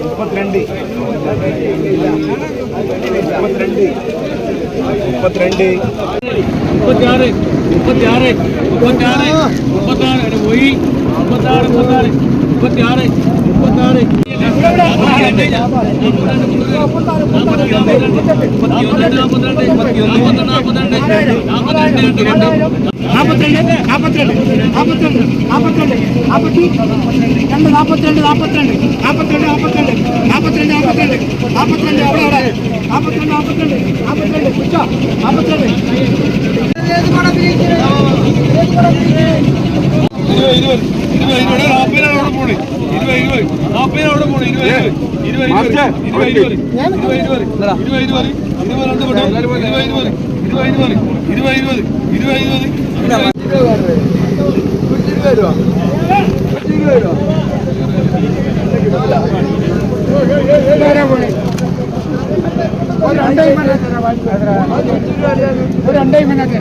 മുപ്പത്തിരണ്ട്. മുപ്പത്തിരണ്ട്. മുപ്പത്തിരണ്ട്. മുപ്പത്തിയാറ്. മുപ്പത്തിയാറ്. മുപ്പത്തിയാറ്. മുപ്പത്താറ് പോയി. മുപ്പത്താറ് മുപ്പത്താറ് മുപ്പത്തിയാറ്. నాపత్రండి నాపత్రండి నాపత్రండి నాపత్రండి నాపత్తి రెండు నాపత్రండి నాపత్రండి నాపత్రండి నాపత్రండి నాపత్రండి నాపత్రండి నాపత్రండి అవడ అవడ నాపత్రండి నాపత్రండి నాపత్రండి కూర్చో నాపత్రండి ఇది కూడా ఇది కూడా ఇది നാൽപ്പതിനാണ് പോണി ഇരുപത് ഇരുപത് നാപ്പതിന് അവിടെ പോണി ഇരുപത് ഇരുപത് ഇരുപത് ഇരുപത് ഇരുപത് ഇരുപത് ഇരുപത് ഇരുപത് രണ്ട് വിട്ടോ ഇരുപത് ഇരുപത് ഇരുപത് ഇരുപത് ഇരുപത് ഇരുപത് ഇരുപത് ഇരുപത് ഒരു രണ്ടേ ഒരു രണ്ടേ മിനിറ്റ്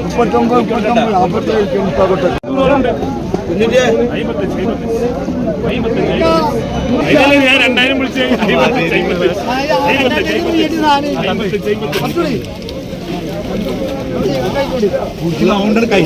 മുപ്പത്തൊമ്പത് മുപ്പത്തൊമ്പത് അമ്പത്തേഴ് മുപ്പത്തൊട്ട് ഞാൻ രണ്ടായിരം വിളിച്ചു കൈ